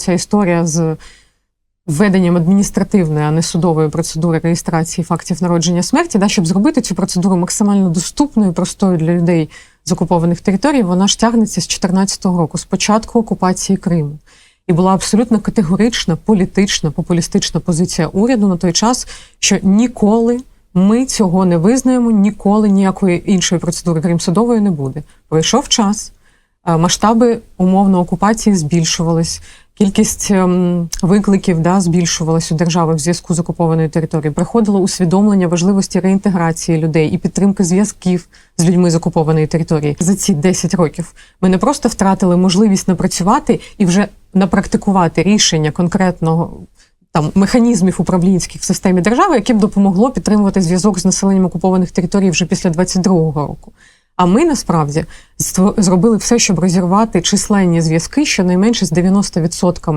Ця історія з введенням адміністративної, а не судової процедури реєстрації фактів народження смерті, да, щоб зробити цю процедуру максимально доступною, простою для людей з окупованих територій, вона ж тягнеться з 2014 року, з початку окупації Криму. І була абсолютно категорична політична, популістична позиція уряду на той час, що ніколи ми цього не визнаємо, ніколи ніякої іншої процедури, крім судової, не буде. Пройшов час, масштаби умовно окупації збільшувались, кількість ем, викликів да, збільшувалась у держави в зв'язку з окупованою територією. Приходило усвідомлення важливості реінтеграції людей і підтримки зв'язків з людьми з окупованої території. За ці 10 років ми не просто втратили можливість напрацювати і вже напрактикувати рішення конкретного. Там механізмів управлінських в системі держави, яке б допомогло підтримувати зв'язок з населенням окупованих територій вже після 22-го року. А ми насправді зробили все, щоб розірвати численні зв'язки щонайменше з 90%